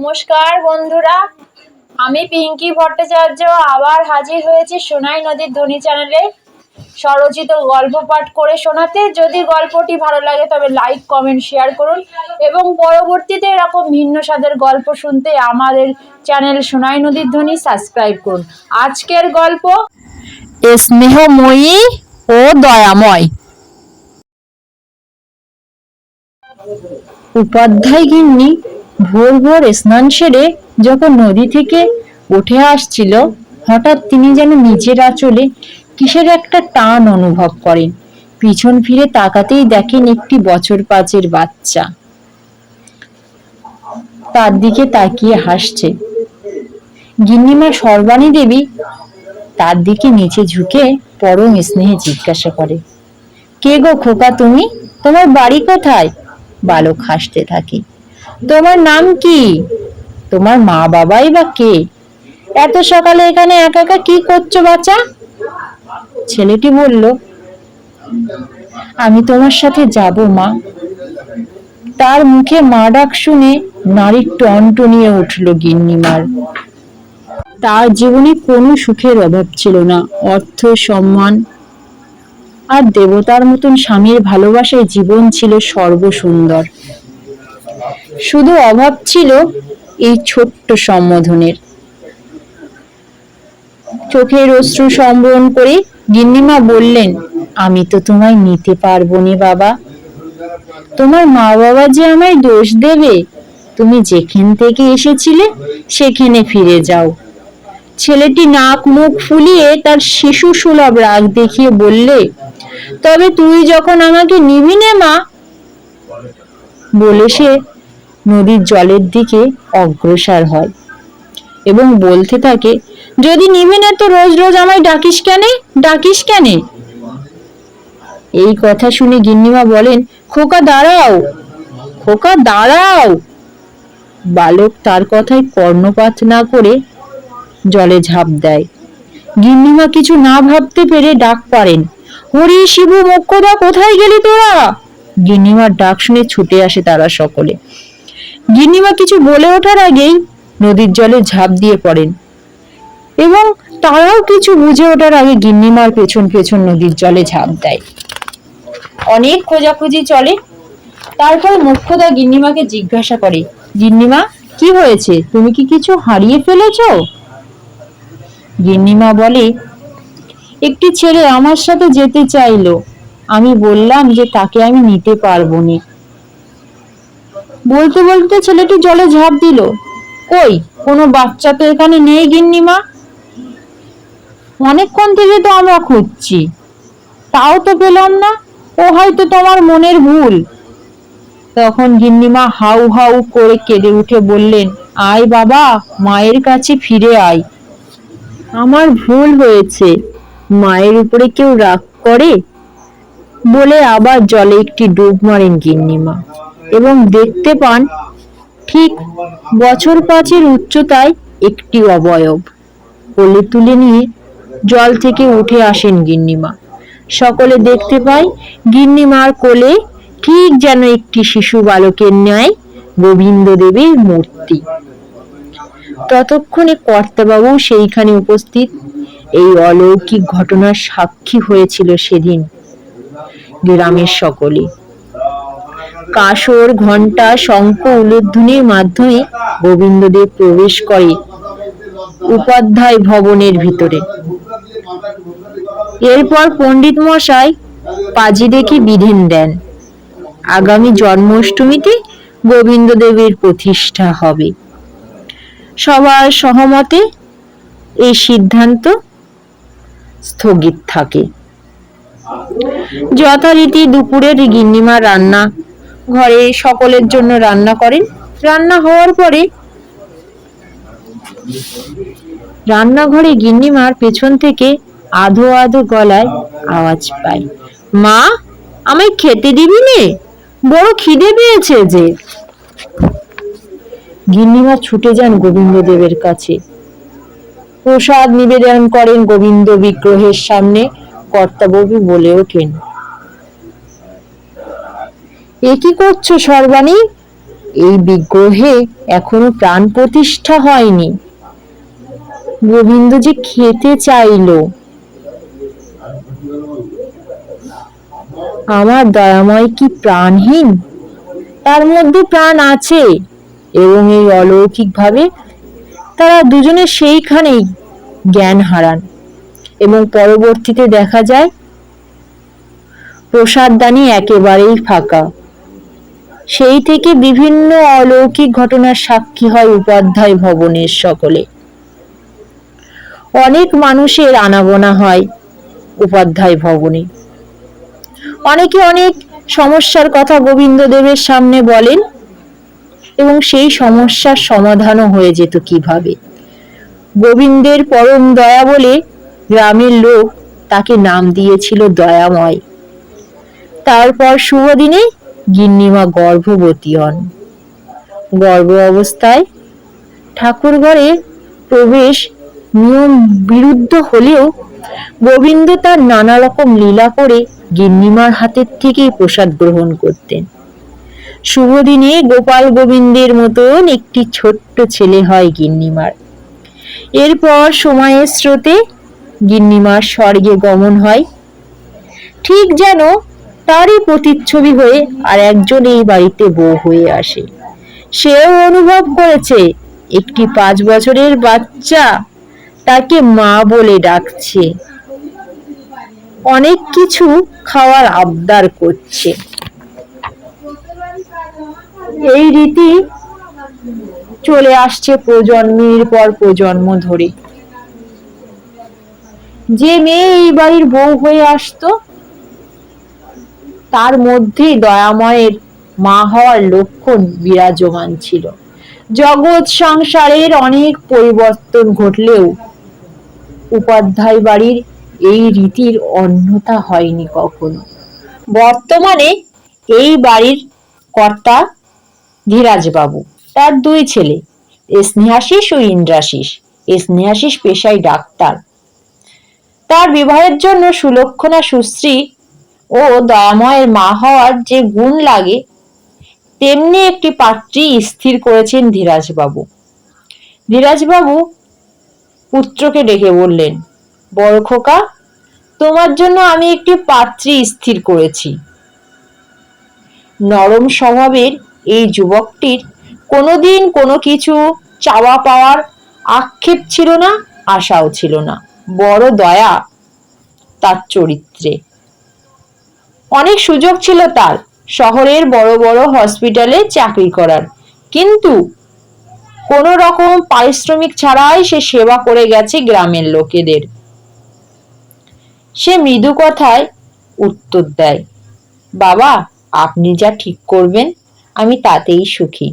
নমস্কার বন্ধুরা, আমি পিঙ্কি ভট্টাচার্য আবার হাজির হয়েছি সোনাই নদীর ধ্বনি চ্যানেলে। স্বরচিত গল্প পাঠ করে শোনাতে। যদি গল্পটি ভালো লাগে তবে লাইক, কমেন্ট, শেয়ার করুন এবং পরবর্তীতে এরকম ভিন্ন স্বাদের গল্প শুনতে আমাদের চ্যানেল সোনাই নদীর ধ্বনি সাবস্ক্রাইব করুন। আজকের গল্প স্নেহময়ী ও দয়াময়। উপাধ্যায় গিন্নি ভোর ভোর স্নান সেরে যখন নদী থেকে উঠে আসছিল, হঠাৎ তিনি যেন নিজের আঁচলে কিসের একটা টান অনুভব করেন। পিছন ফিরে তাকাতেই দেখেন একটি বছর পাঁচের বাচ্চা। তার দিকে তাকিয়ে হাসছে। গিন্নিমা সর্বাণী দেবী তার দিকে নিচে ঝুঁকে পরম স্নেহে জিজ্ঞাসা করে, কে গো খোকা তুমি? তোমার বাড়ি কোথায়? বালক হাসতে থাকে। তোমার নাম কি? তোমার মা বাবাই বা কে? এত সকালে এখানে একা একা কি করছ বাচ্চা ছেলেটি বলল, আমি তোমার সাথে যাব, মা। তার মুখে মা ডাক শুনে নারীর টনটনিয়ে উঠল গিন্নিমার। তার জীবনে কোনো সুখের অভাব ছিল না, অর্থ, সম্মান। আর দেবতার মতন স্বামীর ভালোবাসায় জীবন ছিল সর্বসুন্দর। শুধু অভাব ছিল এই ছোট্ট সম্বোধনের। চোখের অশ্রু সম্বরণ করে গিন্নিমা বললেন, আমি তো তোমায় নিতে পারব নে বাবা। তোমার মা বাবা যে আমায় দোষ দেবে, তুমি যেখান থেকে এসেছিলে সেখানে ফিরে যাও। ছেলেটি নাক মুখ ফুলিয়ে তার শিশু সুলভ রাগ দেখিয়ে বললে, তবে তুই যখন আমাকে নিবি নে মা, বলে সে নদীর জলের দিকে অগ্রসর হয় এবং বলতে থাকে, যদি নিবি না তো রোজ রোজ আমায় ডাকিস কেনে? ডাকিস কেনে? এই কথা শুনে গিন্নিমা বলেন, খোকা, দাঁড়াও খোকা, দাঁড়াও। বালক তার কথায় কর্ণপাত না করে জলে ঝাঁপ দেয়। গিন্নিমা কিছু না ভাবতে পেরে ডাক পারেন, হরি শিবু মোক্ষদা কোথায় গেলি তোরা? গিন্নিমার ডাক শুনে ছুটে আসে তারা সকলে। গিন্নিমা কিছু বলে ওঠার আগেই নদীর জলে ঝাঁপ দিয়ে পড়েন। এবং তারাও কিছু বুঝে ওঠার আগে গিন্নিমার পেছন পেছন নদীর জলে ঝাঁপ দেয়। অনেক খোঁজাখুঁজি চলে। তারপর মুখ্যদা গিন্নিমাকে জিজ্ঞাসা করে, গিন্নিমা, কি হয়েছে? তুমি কি কিছু হারিয়ে ফেলেছো? গিন্নিমা বলে, একটি ছেলে আমার সাথে যেতে চাইলো। আমি বললাম যে তাকে আমি নিতে পারব না। বলতে বলতে ছেলেটি জলে ঝাঁপ দিল। কই, কোনো বাচ্চা তো এখানে নেই গিন্নিমা? অনেকক্ষণ থেকে তো আমরা খুঁজছি। তাও তো পেলাম না, ও হয়তো তোমার মনের ভুল। তখন গিন্নিমা হাউ হাউ করে কেঁদে উঠে বললেন, আয় বাবা, মায়ের কাছে ফিরে আয়। আমার ভুল হয়েছে, মায়ের উপরে কেউ রাগ করে? বলে আবার জলে একটি ডুব মারেন গিন্নিমা। এবং দেখতে পান ঠিক বছর পাঁচের উচ্চতায় একটি অবয়ব। কোলে তুলে নিয়ে জল থেকে উঠে আসেন গিন্নিমা। সকলে দেখতে পায় গিন্নিমার কোলে ঠিক যেন একটি শিশু বালকের ন্যায় গোবিন্দ দেবের মূর্তি। ততক্ষণে কর্তাবাবু সেইখানে উপস্থিত। এই অলৌকিক ঘটনার সাক্ষী হয়েছিল সেদিন। গ্রামের সকলে। কাসর ঘণ্টা শঙ্খ, উলুধ্বনির মাধ্যমে গোবিন্দদেব প্রবেশ করে উপাধ্যায় ভবনের ভিতরে। এরপর পণ্ডিত মশাই পাজি দেখে বিধিন দেন, আগামী জন্মাষ্টমীতে গোবিন্দদেবের প্রতিষ্ঠা হবে। সবার সহমতে এই সিদ্ধান্ত স্থগিত থাকে। যথারীতি দুপুরের গিন্নিমা রান্না ঘরে সকলের জন্য রান্না করেন। রান্না হওয়ার পরে রান্নাঘরে গিন্নিমার পেছন থেকে আধো আধো গলায় আওয়াজ পাই মা, আমায় খেতে দিবি নে? বড় খিদে পেয়েছে যে। গিন্নিমা ছুটে যান গোবিন্দদেবের কাছে। প্রসাদ নিবেদন করেন গোবিন্দ বিগ্রহের সামনে। কর্তাবাবু বলে ওঠেন এ কি করছ সর্বাণী? এই বিগ্রহে এখনও প্রাণ প্রতিষ্ঠা হয়নি। গোবিন্দ যে খেতে চাইলো। আমার দয়াময় কি প্রাণহীন? তার মধ্যে প্রাণ আছে এবং এই অলৌকিকভাবে তারা দুজনে সেইখানেই জ্ঞান হারান এবং পরবর্তীতে দেখা যায় প্রসাদদানি একেবারেই ফাঁকা। সেই থেকে বিভিন্ন অলৌকিক ঘটনার সাক্ষী হয় উপাধ্যায় ভবনের সকলে। অনেক মানুষের আনাগোনা হয় উপাধ্যায় ভবনে। অনেকে অনেক সমস্যার কথা গোবিন্দ দেবের সামনে বলেন এবং সেই সমস্যার সমাধানও হয়ে যেত কীভাবে। গোবিন্দের পরম দয়া বলে গ্রামের লোক তাকে নাম দিয়েছিল দয়াময়। তারপর শুভ দিনে গিন্নিমা গর্ভবতী হন গর্ভ অবস্থায় ঠাকুর ঘরে প্রবেশ নিয়ম বিরুদ্ধ হলেও গোবিন্দ তার নানা রকম লীলা করে গিন্নিমার হাতের থেকেই প্রসাদ গ্রহণ করতেন। শুভ দিনে গোপাল গোবিন্দের মতন একটি ছোট্ট ছেলে হয় গিন্নিমার এরপর সময়ের স্রোতে গিন্নিমার স্বর্গে গমন হয়। ঠিক যেন তারই প্রতিচ্ছবি হয়ে আর একজন এই বাড়িতে বউ হয়ে আসে। সেও অনুভব করেছে, একটি পাঁচ বছরের বাচ্চা তাকে মা বলে ডাকছে। অনেক কিছু খাওয়ার আবদার করছে। এই রীতি চলে আসছে প্রজন্মের পর প্রজন্ম ধরে। যে মেয়ে এই বাড়ির বউ হয়ে আসতো তার মধ্যেই দয়াময়ের মা হওয়ার লক্ষণ বিরাজমান ছিল। জগৎ সংসারের অনেক পরিবর্তন ঘটলেও উপাধ্যায় বাড়ির এই রীতির অন্যতা হয়নি কখনো। বর্তমানে এই বাড়ির কর্তা ধীরাজবাবু, তার দুই ছেলে স্নেহাশিস ও ইন্দ্রাশিস। স্নেহাশিস পেশায় ডাক্তার। তার বিবাহের জন্য সুলক্ষণা সুশ্রী ও দয়াময়ের মা হওয়ার যে গুণ লাগে, তেমনি একটি পাত্রী স্থির করেছেন ধীরাজবাবু। ধীরাজবাবু পুত্রকে ডেকে বললেন, বড় খোকা, তোমার জন্য আমি একটি পাত্রী স্থির করেছি। নরম স্বভাবের এই যুবকটির কোনোদিন কোনো কিছু চাওয়া পাওয়ার আক্ষেপ ছিল না, আশাও ছিল না। বড় দয়া তার চরিত্রে। অনেক সুযোগ ছিল তার। শহরের বড় বড় হসপিটালে চাকরি করার। কিন্তু কোনো রকম পারিশ্রমিক ছাড়াই সে সেবা করে গেছে গ্রামের লোকেদের। সে মৃদু কথায় উত্তর দেয়, বাবা, আপনি যা ঠিক করবেন, আমি তাতেই সুখী।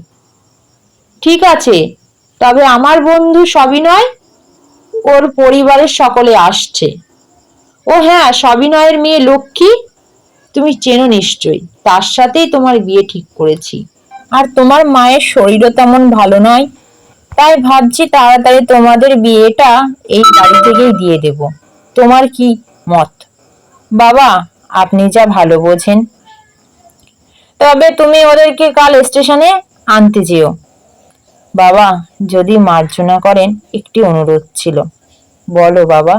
ঠিক আছে, তবে আমার বন্ধু সবিনয় ওর পরিবারের সকলে আসছে। ও হ্যাঁ সবিনয়ের মেয়ে লক্ষ্মী তুমি চেনো নিশ্চয়ই, তার সাথেই তোমার বিয়ে ঠিক করেছি। আর তোমার মায়ের শরীরও তেমন ভালো নয়, তাই ভাবছি তাড়াতাড়ি তোমাদের বিয়েটা এই বাড়ি থেকেই দিয়ে দেব। তোমার কি মত? বাবা, আপনি যা ভালো বোঝেন। তবে তুমি ওদেরকে কাল স্টেশনে আনতে যেও। বাবা, যদি মার্জনা করেন, একটি অনুরোধ ছিল। বলো বাবা।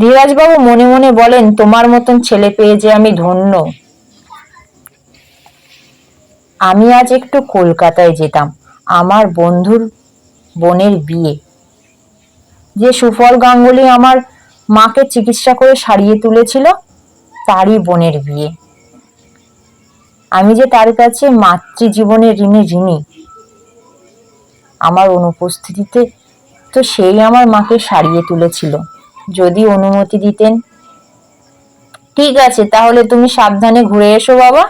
ধীরাজবাবু মনে মনে বলেন, তোমার মতন ছেলে পেয়ে যে আমি ধন্য। আমি আজ একটু কলকাতায় যেতাম। আমার বন্ধুর বোনের বিয়ে। যে সুফল গাঙ্গুলি আমার মাকে চিকিৎসা করে সারিয়ে তুলেছিল, তারই বোনের বিয়ে। আমি যে তার কাছে মাতৃজীবনের ঋণে ঋণী, আমার অনুপস্থিতিতে তো সেই আমার মাকে সারিয়ে তুলেছিল। যদি অনুমতি দিতেন। ঠিক আছে, তাহলে তুমি সাবধানে ঘুরে এসো বাবা।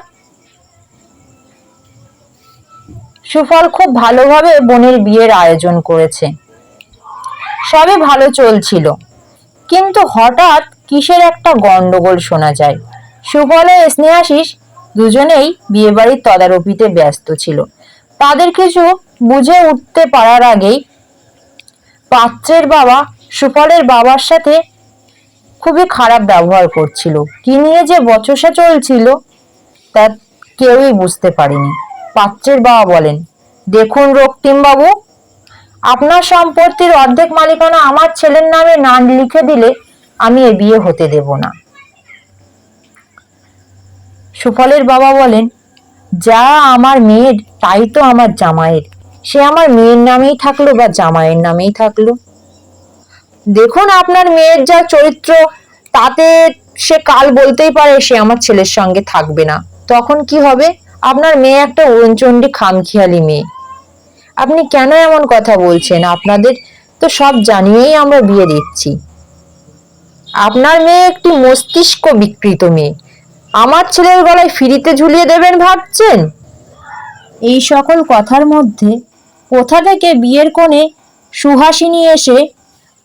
সুফল খুব ভালোভাবে বোনের বিয়ের আয়োজন করেছে। সবে ভালো চলছিল। কিন্তু হঠাৎ কিসের একটা গন্ডগোল শোনা যায়। সুফল ও স্নেহাশিস দুজনেই বিয়েবাড়ির তদারকিতে ব্যস্ত ছিল। তাদের কিছু বুঝে উঠতে পারার আগেই পাত্রের বাবা সুফলের বাবার সাথে খুবই খারাপ ব্যবহার করছিল। কি নিয়ে যে বচসা চলছিল, তা কেউই বুঝতে পারেনি। পাত্রের বাবা বলেন, দেখুন রক্তিমবাবু আপনার সম্পত্তির অর্ধেক মালিকানা আমার ছেলের নামে না লিখে দিলে আমি এ বিয়ে হতে দেব না। সুফলের বাবা বলেন, যা আমার মেয়ের, তাই তো আমার জামাইয়ের। সে আমার মেয়ের নামেই থাকল বা জামাইয়ের নামেই থাকল। দেখুন আপনার মেয়ের যা চরিত্র, তাতে সে কাল বলতেই পারে সে আমার ছেলের সঙ্গে থাকবে না। তখন কি হবে? আপনার মেয়ে একটা উড়নচণ্ডী খামখেয়ালি মেয়ে। আপনি কেন এমন কথা বলছেন? আপনাদের তো সব জানিয়েই আমরা বিয়ে দিচ্ছি। আপনার মেয়ে একটি মস্তিষ্ক বিকৃত মেয়ে। আমার ছেলের গলায় ফিরিতে ঝুলিয়ে দেবেন ভাবছেন? এই সকল কথার মধ্যে কোথা থেকে বিয়ের কোণে সুহাসিনী এসে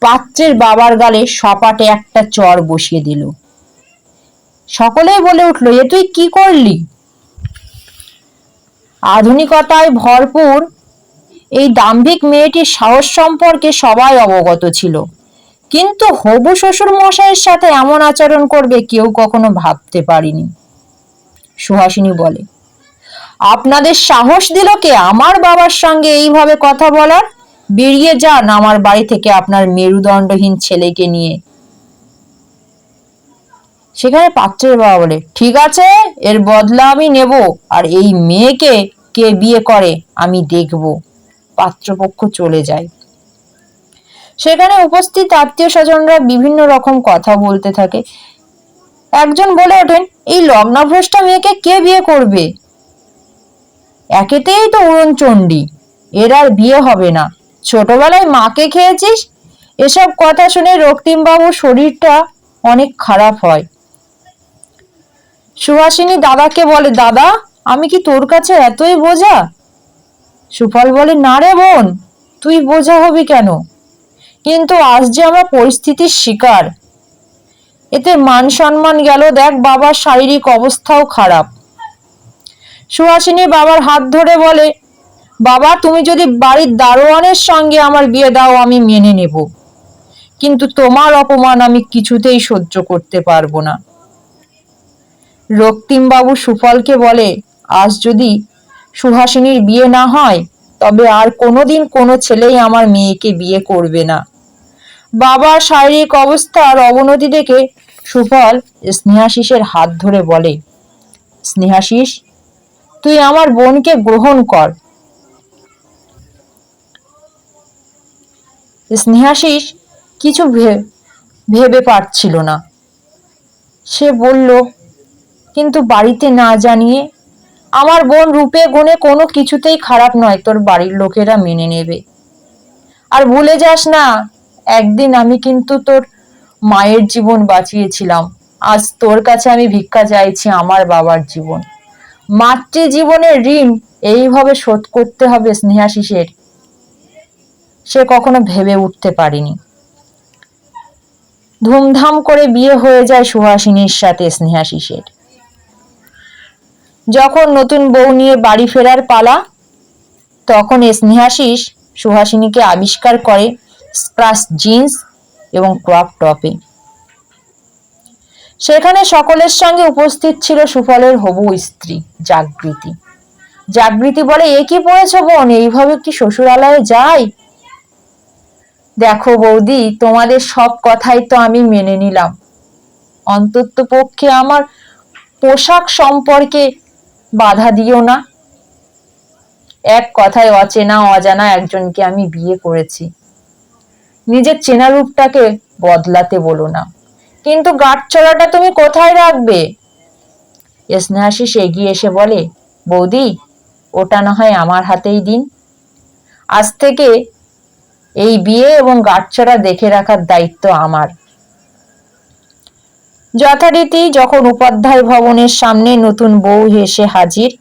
পাত্রের বাবার গালে সপাটে একটা চর বসিয়ে দিল। সকলেই বলে উঠল, এ তুই কি করলি? আধুনিকতায় ভরপুর এই দাম্ভিক মেয়েটির সাহস সম্পর্কে সবাই অবগত ছিল। কিন্তু হবু শ্বশুর মশাইয়ের সাথে এমন আচরণ করবে কেউ কখনো ভাবতে পারিনি। সুহাসিনী বলে, আপনাদের সাহস দিল কে? আমার বাবার সঙ্গে এইভাবে কথা বলার? বেরিয়ে যান আমার বাড়ি থেকে আপনার মেরুদণ্ডহীন ছেলেকে নিয়ে। সেখানে পাত্রের বাবা বলে, ঠিক আছে, এর বদলা আমি নেব, আর এই মেয়েকে কে বিয়ে করে আমি দেখব। পাত্রপক্ষ চলে যায়। সেখানে উপস্থিত আত্মীয় স্বজনরা বিভিন্ন রকম কথা বলতে থাকে। একজন বলে ওঠেন, এই লগ্নভ্রষ্টা মেয়েকে কে বিয়ে করবে? একেতেই তো উড়নচণ্ডী, এর আর বিয়ে হবে না। ছোটবেলায় মাকে খেয়েছিস? এসব কথা শুনে রক্তিমবাবুর শরীরটা অনেক খারাপ হয়। সুহাসিনী দাদাকে বলে, দাদা, আমি কি তোর কাছে এতই বোঝা? সুফল বলে, না রে বোন, তুই বোঝা হবি কেন? কিন্তু আজ যে আমার পরিস্থিতির শিকার। এতে মান সম্মান গেল, দেখ বাবার শারীরিক অবস্থাও খারাপ। সুহাসিনী বাবার হাত ধরে বলে বাবা, তুমি যদি বাড়ির দারোয়ানের সঙ্গে আমার বিয়ে দাও, আমি মেনে নেব। কিন্তু তোমার অপমান আমি কিছুতেই সহ্য করতে পারব না। রক্তিমবাবু সুফলকে বলে, আজ যদি সুহাসিনীর বিয়ে না হয়, তবে আর কোনোদিন কোনো ছেলেই আমার মেয়েকে বিয়ে করবে না। বাবার শারীরিক অবস্থার অবনতি দেখে সুফল স্নেহাশিসের হাত ধরে বলে, স্নেহাশিস, তুই আমার বোনকে গ্রহণ কর। স্নেহাশিস কিছু ভেবে পারছিল না। সে বলল, কিন্তু বাড়িতে না জানিয়ে আমার বোন রূপে গুণে কোনো কিছুতেই খারাপ নয়, তোর বাড়ির লোকেরা মেনে নেবে। আর ভুলে যাস না, একদিন আমি কিন্তু তোর মায়ের জীবন বাঁচিয়েছিলাম। আজ তোর কাছে আমি ভিক্ষা চাইছি আমার বাবার জীবন। মাতৃ জীবনের ঋণ এইভাবে শোধ করতে হবে স্নেহাশিসের সে কখনো ভেবে উঠতে পারেনি। ধুমধাম করে বিয়ে হয়ে যায় সুহাসিনীর সাথে স্নেহাশিসের যখন নতুন বউ নিয়ে বাড়ি ফেরার পালা, তখন স্নেহাশিস সুহাসিনীকে আবিষ্কার করে স্প্রাস জিন্স এবং ক্রপ টপে। সেখানে সকলের সঙ্গে উপস্থিত ছিল সুফলের হবু স্ত্রী, জাগৃতি। জাগৃতি বলে, এ কি পড়েছ বোন? এইভাবে কি শ্বশুরালয়ে যাই? দেখো বৌদি, তোমাদের সব কথাই তো আমি মেনে নিলাম। অন্তত পক্ষে আমার পোশাক সম্পর্কে বাধা দিও না। এক কথায় অচেনা অজানা একজনকে আমি বিয়ে করেছি। নিজের চেনা রূপটাকে বদলাতে বলো না। কিন্তু গাঁটছড়াটা তুমি কোথায় রাখবে? স্নেহাশিস এগিয়ে এসে বলে, বৌদি, ওটা না হয় আমার হাতেই দিন। আজ থেকে এই বিয়ে এবং গাঁটছড়া দেখে রাখার দায়িত্ব আমার। যথারীতি যখন উপাধ্যায় ভবনের সামনে নতুন বউ হেসে হাজির,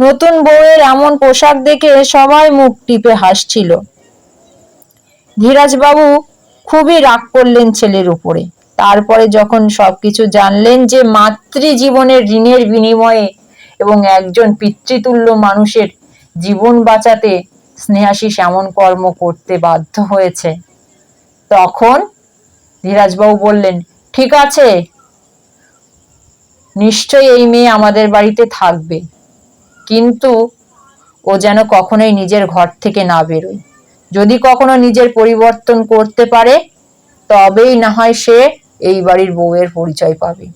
নতুন বউয়ের এমন পোশাক দেখে সবাই মুখ টিপে হাসছিল। ধীরাজবাবু খুবই রাগ করলেন ছেলের উপরে। তারপরে যখন সবকিছু জানলেন যে মাতৃ জীবনের ঋণের বিনিময়ে এবং একজন পিতৃতুল্য মানুষের জীবন বাঁচাতে স্নেহাশিস এমন কর্ম করতে বাধ্য হয়েছে। তখন ধীরাজবাবু বললেন, ঠিক আছে, নিশ্চয়ই এই মেয়ে আমাদের বাড়িতে থাকবে। কিন্তু ও যেন কখনোই নিজের ঘর থেকে না বেরোয়। যদি কখনো নিজের পরিবর্তন করতে পারে, তবেই না হয় সে এই বাড়ির বউয়ের পরিচয় পাবে।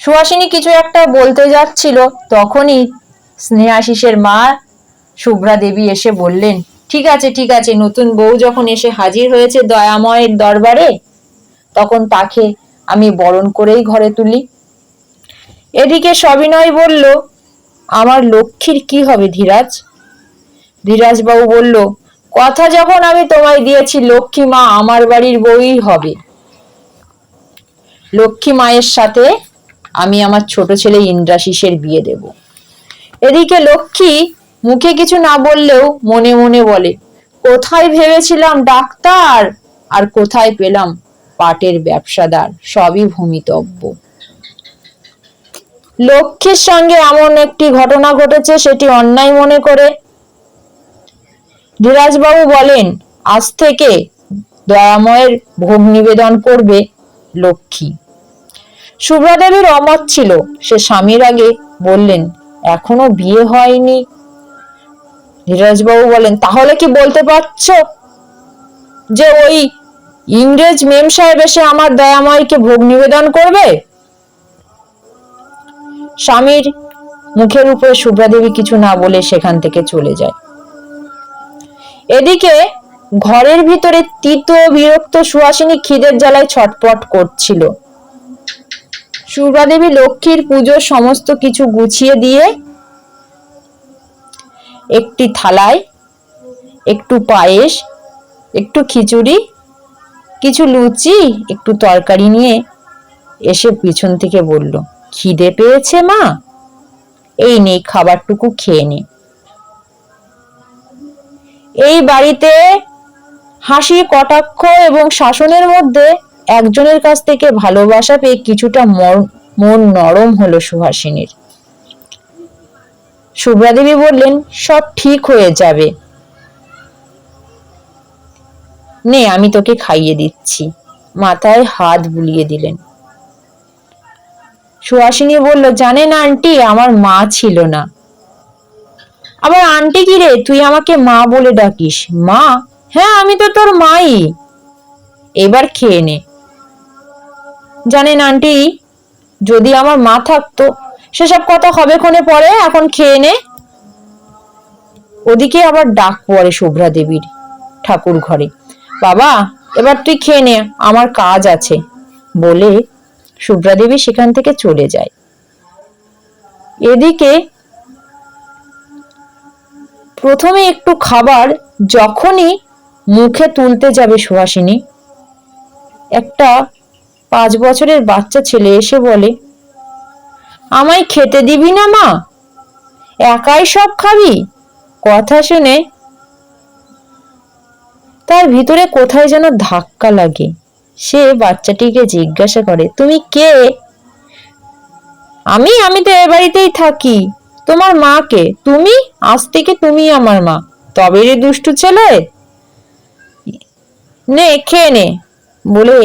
সুহাসিনী কিছু একটা বলতে যাচ্ছিল, তখনই স্নেহাশিসের মা শুভ্রা দেবী এসে বললেন, ঠিক আছে ঠিক আছে, নতুন বউ যখন এসে হাজির হয়েছে দয়াময়ের দরবারে, তখন তাকে আমি বরণ করেই ঘরে তুলি। এদিকে সবিনয় বলল, আমার লক্ষ্মীর কি হবে ধীরাজ? ধীরাজবাবু বলল, কথা যখন আমি তোমায় দিয়েছি, লক্ষ্মী মা আমার বাড়ির বউই হবে। লক্ষ্মী মায়ের সাথে আমি আমার ছোট ছেলে ইন্দ্রাশিসের বিয়ে দেব। এদিকে লক্ষ্মী মুখে কিছু না বললেও মনে মনে বলে, কোথায় ভেবেছিলাম ডাক্তার? আর কোথায় পেলাম পাটের ব্যবসাদার? সবই ভূমিতব্য। লক্ষ্মীর সঙ্গে এমন একটি ঘটনা ঘটেছে, সেটি অন্যায় মনে করে। ধীরাজবাবু বলেন, আজ থেকে দয়াময়ের ভোগ নিবেদন করবে লক্ষ্মী। শুভ্রাদেবীর অমত ছিল। সে স্বামীর আগে বললেন, এখনও বিয়ে হয়নি ধীরাজবাবু বলেন, তাহলে কি বলতে পারছ যে ওই ইংরেজ মেম সাহেব এসে আমার দয়াময়কে ভোগ নিবেদন করবে? স্বামীর মুখের উপরে শুভ্রাদেবী কিছু না বলে সেখান থেকে চলে যায়। এদিকে ঘরের ভিতরে তিত বিরক্ত সুহাসিনী খিদের জ্বালায় ছটপট করছিল। শুভ্রাদেবী লক্ষ্মীর পুজোর সমস্ত কিছু গুছিয়ে দিয়ে একটি থালায়, একটু পায়েস, একটু খিচুড়ি, কিছু লুচি, একটু তরকারি নিয়ে এসে পিছন থেকে বলল, খিদে পেয়েছে মা? এই নেই খাবারটুকু খেয়ে নে। এই বাড়িতে হাসি, কটাক্ষ এবং শাসনের মধ্যে একজনের কাছ থেকে ভালোবাসা পেয়ে কিছুটা মন নরম হলো সুহাসিনীর। শুভ্রাদেবী বললেন, সব ঠিক হয়ে যাবে। নে, আমি তোকে খাইয়ে দিচ্ছি। মাথায় হাত বুলিয়ে দিলেন। সুহাসিনী বলল জানেন আন্টি, আমার মা ছিল না। আবার, আন্টি কি রে, তুই আমাকে মা বলে ডাকিস? মা? হ্যাঁ আমি তো তোর মাই। এবার খেয়ে নে। জানেন আন্টি, যদি আমার মা থাকতো সেসব কথা হবে ক্ষণে পরে? এখন খেয়ে নে। ওদিকে আবার ডাক পড়ে শুভ্রা দেবীর ঠাকুর ঘরে। বাবা, এবার তুই খেয়ে নে, আমার কাজ আছে। বলে শুভ্রা দেবী সেখান থেকে চলে যায়। এদিকে প্রথমে একটু খাবার যখনই মুখে তুলতে যাবে সুহাসিনী, একটা পাঁচ বছরের বাচ্চা ছেলে এসে বলে আমায় খেতে দিবি না, মা? একাই সব খাবি? কথা শুনে তার ভিতরে কোথায় যেন ধাক্কা লাগে। সে বাচ্চাটিকে জিজ্ঞাসা করে, তুমি কে? আমি আমি তো এ বাড়িতেই থাকি। তোমার মা কে? তুমি? আজ থেকে তুমি আমার মা। তবে রে দুষ্টু ছেলে। নে, খেয়ে নে। বলে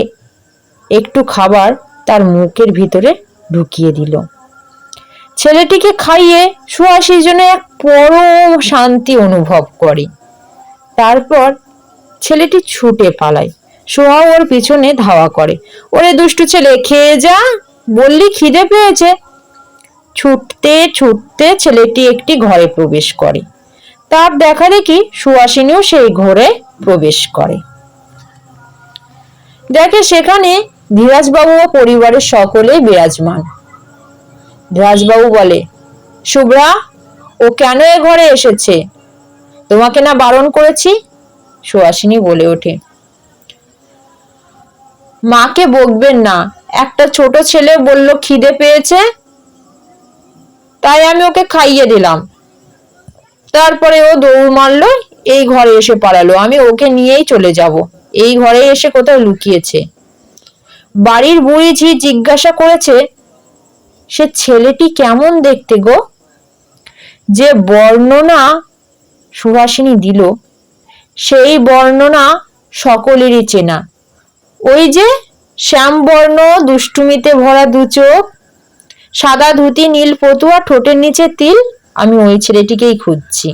একটু খাবার তার মুখের ভিতরে ঢুকিয়ে দিল। ছেলেটিকে খাইয়ে সুহাসির জন্য এক পরম শান্তি অনুভব করে। তারপর ছেলেটি ছুটে পালায়। সোহা ওর পিছনে ধাওয়া করে। ওরে দুষ্টু ছেলে, খেয়ে যা। বললি খিদে পেয়েছে। ছুটতে ছুটতে ছেলেটি একটি ঘরে প্রবেশ করে। তার দেখা দেখি সুহাসিনীও সেই ঘরে প্রবেশ করে। দেখে সেখানে ধীরাজবাবু ও পরিবারের সকলেই বিরাজমান। ধীরাজবাবু বলে শুভ্রা ও কেন এ ঘরে এসেছে? তোমাকে না বারণ করেছি? সুহাসিনী বলে ওঠে, মাকে বকবেন না, একটা ছোট ছেলে বলল খিদে পেয়েছে, তাই আমি ওকে খাইয়ে দিলাম। তারপরে ও দৌড় মারলো, এই ঘরে এসে পালালো, আমি ওকে নিয়েই চলে যাব, এই ঘরে এসে কোথাও লুকিয়েছে? বাড়ির বুড়ি ঝি জিজ্ঞাসা করেছে সে ছেলেটি কেমন দেখতে গো? যে বর্ণনা সুহাসিনী দিল, সেই বর্ণনা সকলেরই চেনা। ওই যে শ্যামবর্ণ দুষ্টুমিতে ভরা দু চোখ, সাদা ধুতি, নীল পতুয়া ঠোঁটের নিচে তিল, আমি ওই ছেলেটিকেই খুঁজছি।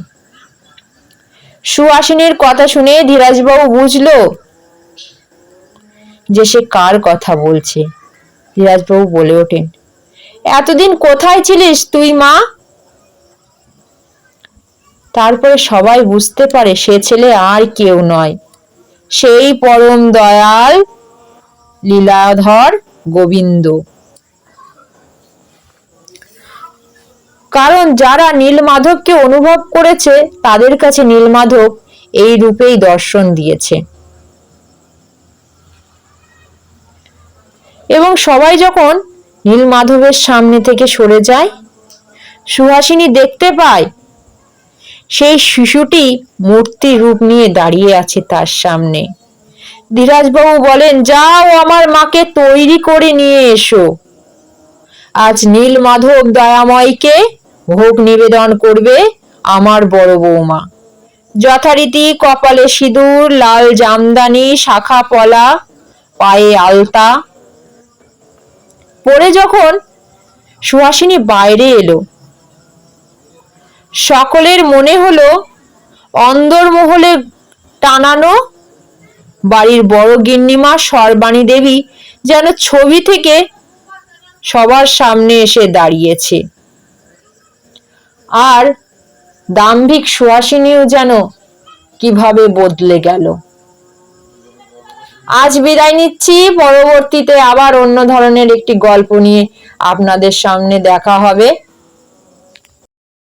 সুহাসিনীর কথা শুনে ধীরাজবাবু বুঝলো যে সে কার কথা বলছে। ধীরাজবাবু বলে ওঠেন এতদিন কোথায় ছিলিস তুই, মা? তারপরে সবাই বুঝতে পারে সে ছেলে আর কেউ নয়। সেই পরম দয়াল লীলাধর গোবিন্দ। কারণ যারা নীলমাধবকে অনুভব করেছে, তাদের কাছে নীলমাধব এই রূপেই দর্শন দিয়েছে। এবং সবাই যখন নীলমাধবের সামনে থেকে সরে যায়। সুহাসিনী দেখতে পায়, সেই শিশুটি মূর্তি রূপ নিয়ে দাঁড়িয়ে আছে তার সামনে। ধীরাজবাবু বলেন, যাও আমার মাকে তৈরি করে নিয়ে এসো। আজ নীল মাধব দয়াময়কে ভোগ নিবেদন করবে আমার বড় বৌমা। যথারীতি কপালে সিঁদুর, লাল জামদানি, শাখা পলা, পায়ে আলতা পরে যখন সুহাসিনী বাইরে এলো, সকলের মনে হলো অন্দরমহলে টানানো বাড়ির বড় গিন্নিমা সর্বাণী দেবী যেন ছবি থেকে সবার সামনে এসে দাঁড়িয়েছে। আর দাম্ভিক সুহাসিনীও যেন কীভাবে বদলে গেল। আজ বিদায় নিচ্ছি। পরবর্তীতে আবার অন্য ধরনের একটি গল্প নিয়ে আপনাদের সামনে দেখা হবে।